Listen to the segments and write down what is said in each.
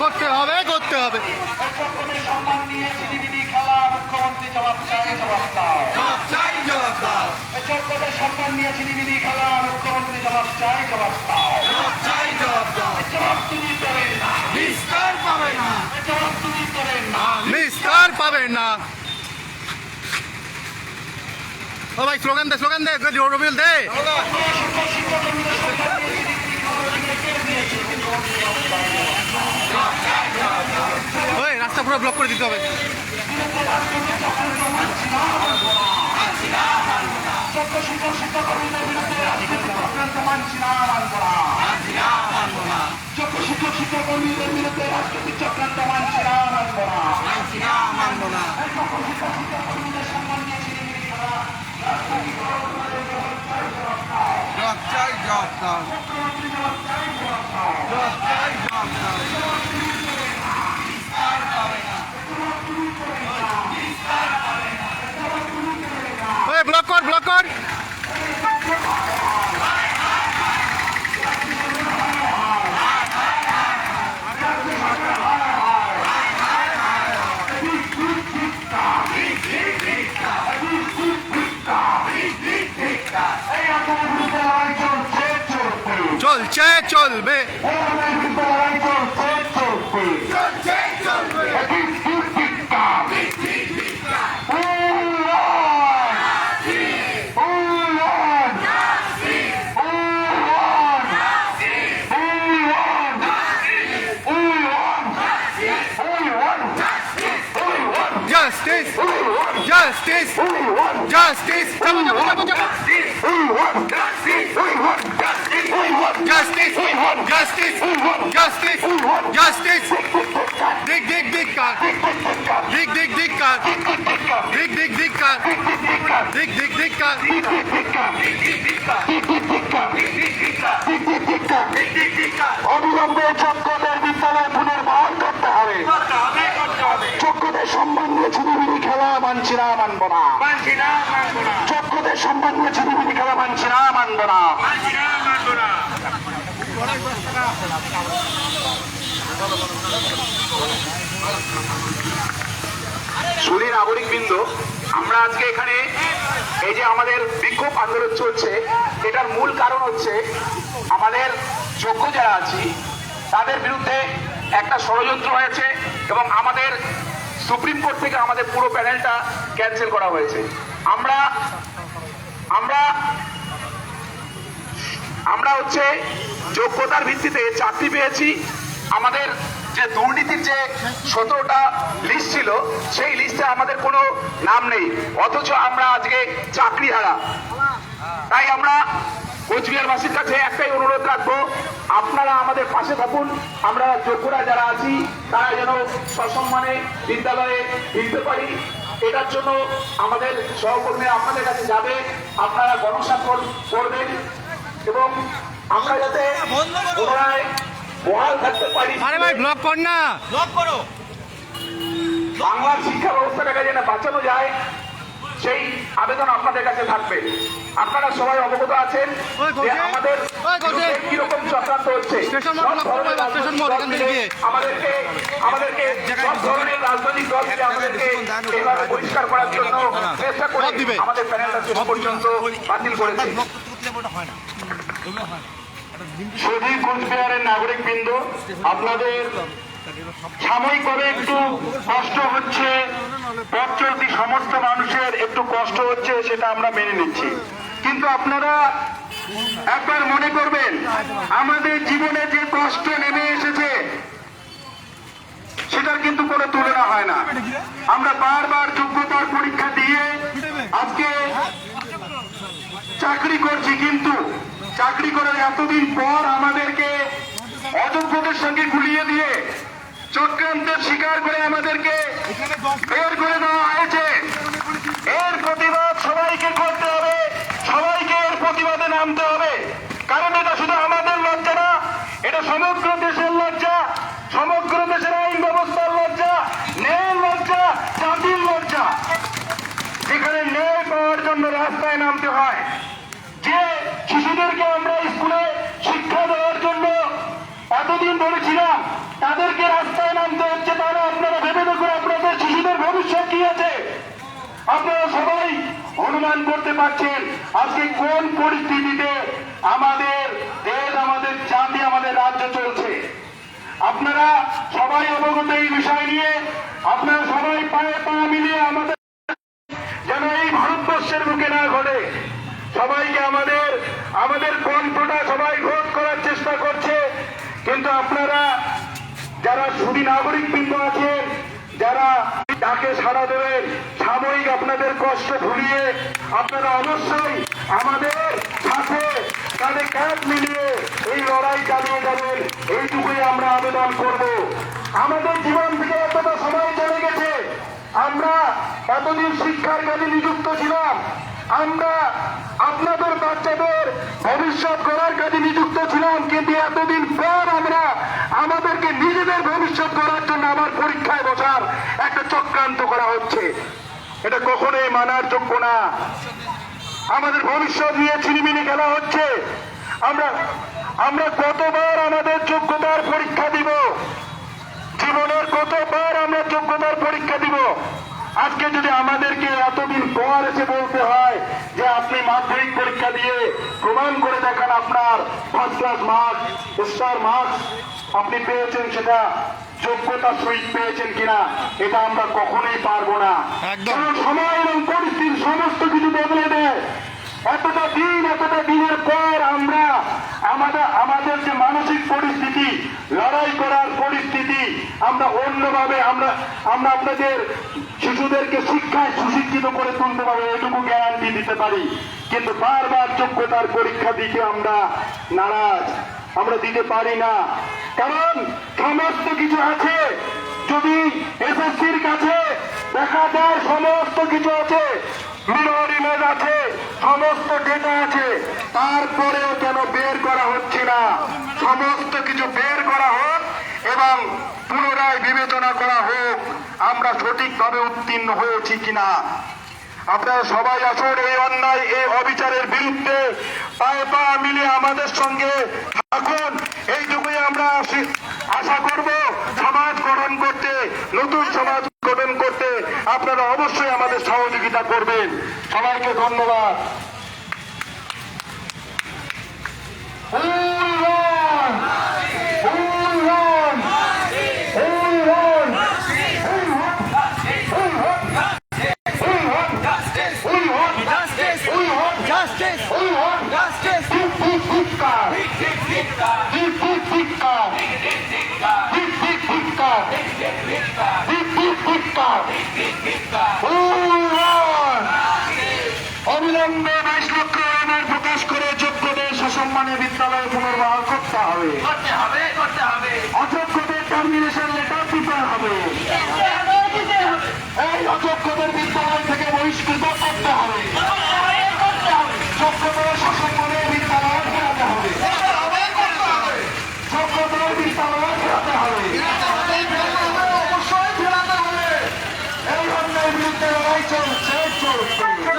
করতে হবে করতে হবে। নিয়ে সিডিবিডি খেলা মুখ্যমন্ত্রী জবাব চাই জবাব দাও জবাব চাই জবাব দাও যোগ্যতার সম্মান নিয়ে সিডিবিডি খেলা মুখ্যমন্ত্রী জবাব চাই জবাব দাও জবাব চাই জবাব দাও জবাব তুমি করেন না নিস্তার পাবে না জবাব তুমি করেন না নিস্তার পাবে না ও ভাই স্লোগান দে স্লোগান দে রবিউল দে ওই রাস্তা পুরো ব্লক করে দিতে হবে। শিক্ষকর্মীদের বিরুদ্ধে রাজনৈতিক চক্রান্ত মানছি না মানব না মানছি না চাই জবাব চাই ওই ব্লক কর ব্লক কর চলছে চলবে। জাস্টিস জাস্টিস জাস্টিস যাবো যাবো যাবো যাবো জাস্টিস জাস্টিস জাস্টিস জাস্টিস দিক দিক দিক কার দিক দিক দিক কার দিক দিক দিক কার দিক দিক দিক কার অবিলম্বে যোগ্যদের বিদ্যালয় পুনর্বহাল মানছি না। মানব না। যোগ্যদের সম্মান খেলা মানছি না। মানব না। সুধী নাগরিক বৃন্দ আমরা আজকে এখানে এই যে আমাদের বিক্ষোভ আন্দোলন চলছে এটার মূল কারণ হচ্ছে আমাদের যোগ্য যারা আছি তাদের বিরুদ্ধে একটা ষড়যন্ত্র হয়েছে এবং আমাদের সুপ্রিম কোর্ট থেকে আমাদের পুরো প্যানেলটা ক্যান্সেল করা হয়েছে। আমরা আমরা আমরা হচ্ছে যোগ্যতার ভিত্তিতে চাকরি পেয়েছি। আমাদের যে দুর্নীতির যে সতেরোটা লিস্ট ছিল, সেই লিস্টে আমাদের কোনো নাম নেই। অথচ আমরা আজকে চাকরি হারা তাই আমরা কোচবিহারবাসীর কাছে একটাই অনুরোধ রাখব আপনারা আমাদের পাশে থাকুন। আমরা যোগ্যরা যারা আছি তারা যেন সসম্মানে বিদ্যালয়ে ফিরতে পারি। এটার জন্য আমাদের সহকর্মী আপনাদের কাছে যাবে। আপনারা গণস্বাক্ষর করবেন এবং আমরা যাতে পুনরায় বহাল থাকতে পারি। আরে ভাই ব্লক কর না। ব্লক করো। বাংলার শিক্ষা ব্যবস্থাটাকে যেন বাঁচানো যায়। সেই আবেদন আপনাদের কাছে থাকবে। আপনারা সবাই অবগত আছেন যে আমাদের কীরকম চক্রান্ত হচ্ছে। থেকে আমাদেরকে আমাদেরকে সব ধরনের রাজনৈতিক দল মিলে আমাদেরকে এভাবে পরিষ্কার করার জন্য চেষ্টা করে। আমাদের প্যানেলটা শেষ পর্যন্ত বাতিল করেছে। সুধী কোচবিহারের নাগরিক বৃন্দ আপনাদের সাময়িকভাবে একটু কষ্ট হচ্ছে। পথ চলতি সমস্ত মানুষের একটু কষ্ট হচ্ছে, সেটা আমরা মেনে নিচ্ছি। কিন্তু আপনারা একবার মনে করবেন, আমাদের জীবনে যে কষ্ট নেমে এসেছে, সেটার কিন্তু কোনো তুলনা হয় না। আমরা বারবার যোগ্যতার পরীক্ষা দিয়ে আজকে চাকরি করছি, কিন্তু চাকরি করার এতদিন পর আমাদেরকে অযোগ্যদের সঙ্গে গুলিয়ে দিয়ে চক্রান্তের শিকার করে আমাদেরকে বের করে দেওয়া হয়েছে এর প্রতিবাদ সবাইকে করতে হবে সবাইকে এর প্রতিবাদে নামতে হবে কারণ এটা শুধু আমাদের লজ্জা না এটা সমগ্র দেশের লজ্জা সমগ্র দেশের আইন ব্যবস্থার লজ্জা ন্যায় লজ্জা জাতির লজ্জা যেখানে ন্যায় পাওয়ার জন্য রাস্তায় নামতে হয় যে শিশুদেরকে আমরা স্কুলে শিক্ষা দেওয়ার জন্য এতদিন ধরে ছিল ছিলাম তাদেরকে রাস্তায় নামতে হচ্ছে তাহলে আপনারা ভেবে দেখুন আপনাদের শিশুদের ভবিষ্যৎ কি আছে? আপনারা সবাই অনুমান করতে পারছেন, আজকে কোন পরিস্থিতিতে আমাদের দেশ, আমাদের জাতি, আমাদের রাজ্য চলছে? আপনারা সবাই অবগত এই বিষয় নিয়ে, আপনারা সবাই পায়ে পা মিলিয়ে আমাদের যেন এই ভারতবর্ষের বুকে না ঘটে। সবাইকে আমাদের আমাদের কণ্ঠটা সবাই ভোট করার চেষ্টা করছে, কিন্তু আপনারা যারা সুদী নাগরিক বৃন্দ আছেন, যারা ডাকে সাড়া দেবেন, সাময়িক আপনাদের কষ্ট ভুলিয়ে আপনারা অবশ্যই আমাদের সাথে তাদের কাঁধ মিলিয়ে এই লড়াই চালিয়ে যাবেন। এইটুকুই আমরা আবেদন করব। আমাদের জীবন থেকে এতটা সময় চলে গেছে, আমরা এতদিন শিক্ষার কাজে নিযুক্ত ছিলাম, আমরা আপনাদের বাচ্চাদের ভবিষ্যৎ করার কাজে নিযুক্ত ছিলাম, কিন্তু এতদিন পর আমরা আমাদেরকে নিজেদের ভবিষ্যৎ গড়ার জন্য আমার পরীক্ষায় বসার একটা চক্রান্ত করা হচ্ছে। এটা কখনোই মানার যোগ্য না। আমাদের ভবিষ্যৎ নিয়ে ছিনিমিনি খেলা হচ্ছে। আমরা আমরা কতবার আমাদের যোগ্যতার পরীক্ষা দিব? জীবনের কতবার আমরা যোগ্যতার পরীক্ষা দিব? আজকে যদি আমাদেরকে এতদিন পর এসে বলতে হয় যে আপনি মাধ্যমিক পরীক্ষা দিয়ে প্রমাণ করে দেখান আপনার first class marks star marks আপনি পেয়েছেন সেটা যোগ্যতা সহিত পেয়েছেন কিনা এটা আমরা কখনোই পারব না। কারণ সময় এবং পরিস্থিতি সমস্ত কিছু বদলে দেয়। এতটা দিন এতটা দিনের পর আমরা আমাদের আমাদের যে মানসিক পরিস্থিতি লড়াই করার পরিস্থিতি আমরা অন্যভাবে আমরা আমরা আপনাদের শিশুদেরকে শিক্ষায় সুশিক্ষিত করে তুলতে পারব এটুকু গ্যারান্টি দিতে পারি। কিন্তু বারবার যোগ্যতার পরীক্ষা দিতে আমরা নারাজ। আমরা দিতে পারি না। কারণ সমস্ত কিছু আছে। যদি এসএসসির কাছে দেখা যায় সমস্ত কিছু আছে মিরর ইমেজ আছে, সমস্ত ডেটা আছে, তারপরেও কেন বের করা হচ্ছে না? সমস্ত কিছু বের করা হোক এবং পুনরায় বিবেচনা করা হোক, আমরা সঠিকভাবে উত্তীর্ণ হয়েছি কিনা। আপনারা সবাই আসুন এই অন্যায়, এই অবিচারের বিরুদ্ধে পায়ে পা মিলে আমাদের সঙ্গে থাকুন। এইটুকুই আমরা আশি- করব সমাজ গঠন করতে, নতুন সমাজ গঠন করতে আপনারা অবশ্যই আমাদের সহযোগিতা করবেন। সবাইকে ধন্যবাদ। টার্মিনেশন লেটার দিতে হবে। এই অযোগ্যদের বিদ্যালয় থেকে বহিষ্কৃত করতে হবে। যোগ্যদের সসম্মানে বিদ্যালয়ে ফেরাতে হবে। যোগ্যদের বিদ্যালয়ে ফেরাতে হবে অবশ্যই ফেরাতে হবে। এই অন্যায়ের বিরুদ্ধে লড়াই চলছে চলছে।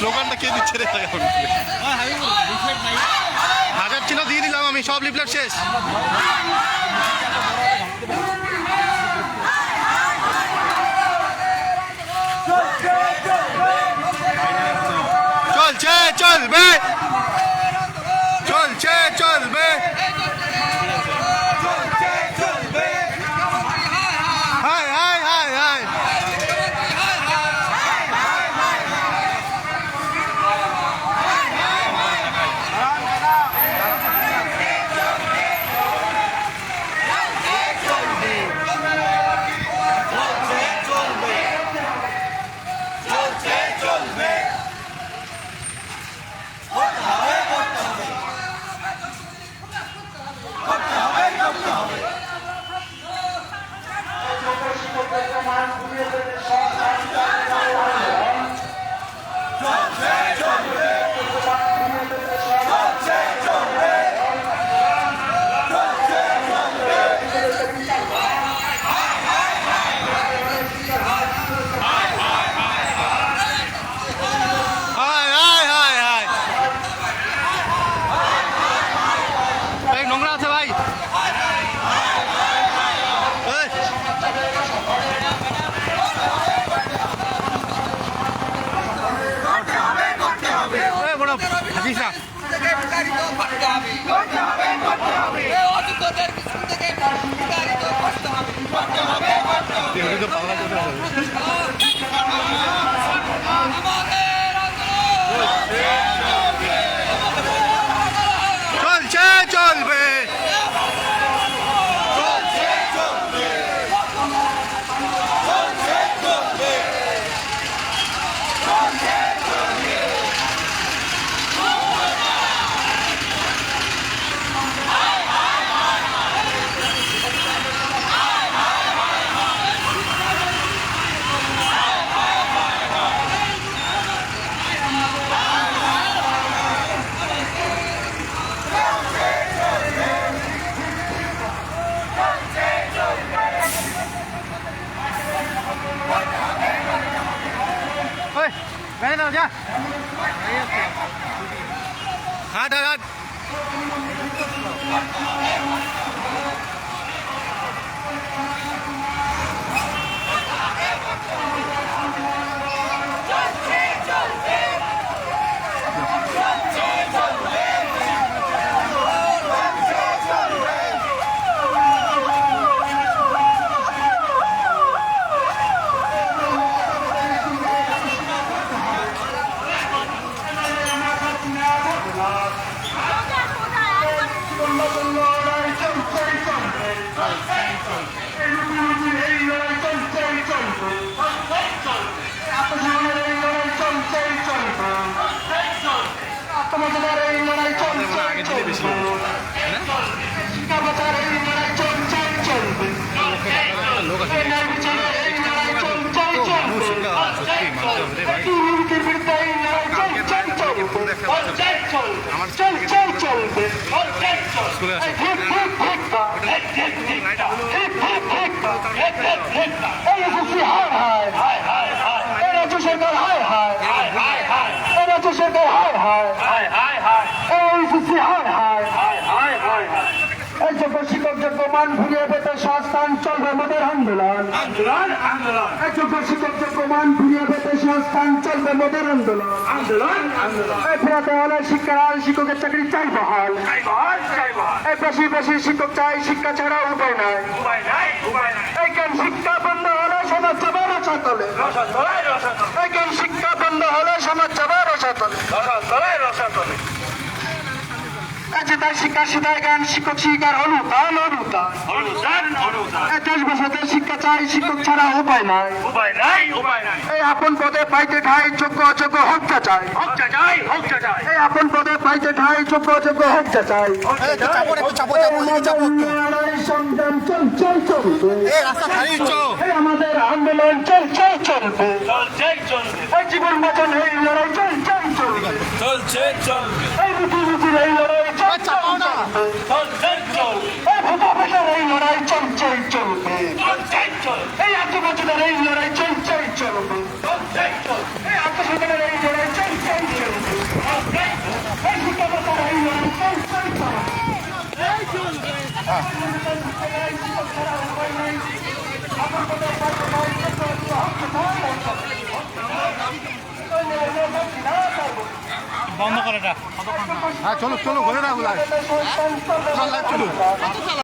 স্লোগানটা কে দিচ্ছে রে? এখন হাজার ছিল দিয়ে দিলাম আমি, সব লিফলেট শেষ। চলছে, চলবে। চলছে, চলবে। Oh! আগে দিলে বেশি লোক আছে সত্যি মানুষ ভাই আমার স্কুলে রাজ্য সরকার হায় হায় রাজ্য সরকার হায় হায় এইচএসসি হায় হায় এই যোগ্য শিক্ষক যোগ্য মান ফিরিয়ে পেতে সংস্থান চলবে মোদের আন্দোলন। এই যোগ্য শিক্ষক যোগ্য মান ফিরিয়ে পেতে সংস্থান চলবে মোদের আন্দোলন। এই ফেরাতে হলে শিক্ষার আর শিক্ষকের চাকরি চাই বহাল। এই বেশি বেশি শিক্ষক চাই শিক্ষা ছাড়া উপায় নাই। এই কেন শিক্ষা বন্ধ হলে সমাজ যাবে রসা তলে? এই কেন শিক্ষা বন্ধ হলে সমাজ যাবে রসা তলে? রসা তলায় রসা তলে। শিক্ষা শিক্ষক শিক্ষার অনুদান। অনুদান দেশ বসাতে শিক্ষা চাই শিক্ষক ছাড়া উপায় নাই। উপায় নাই উপায় নাই। এই আপন পদে পাইতে ঠাই যোগ্য অযোগ্য হত্যা চাই। হত্যা চাই হত্যা চাই। এই আপন পদে পাইতে ঠাই যোগ্য অযোগ্য হত্যা চাই। লড়াই সংগ্রাম চল চল চলবে। এই আমাদের আন্দোলন চল চল চলবে। চলছে চলবে। জীবন বাঁচান এই লড়াই চল চল। চলবে চলছে, চলবে। এই রুটির এই লড়াই চল চল চলবে চলছে চলবে এই ভূতার এই লড়াই চলছে। চলবে এই আত্মবাচনের এই লড়াই চলছে চলবে এই আত্মসাধনের এই লড়াই চল চল চলবে এই শিক্ষা বাঁচার এই লড়াই চল চল চলবে বন্ধ করে হ্যাঁ চলো চলো ঘরে রাখো চলো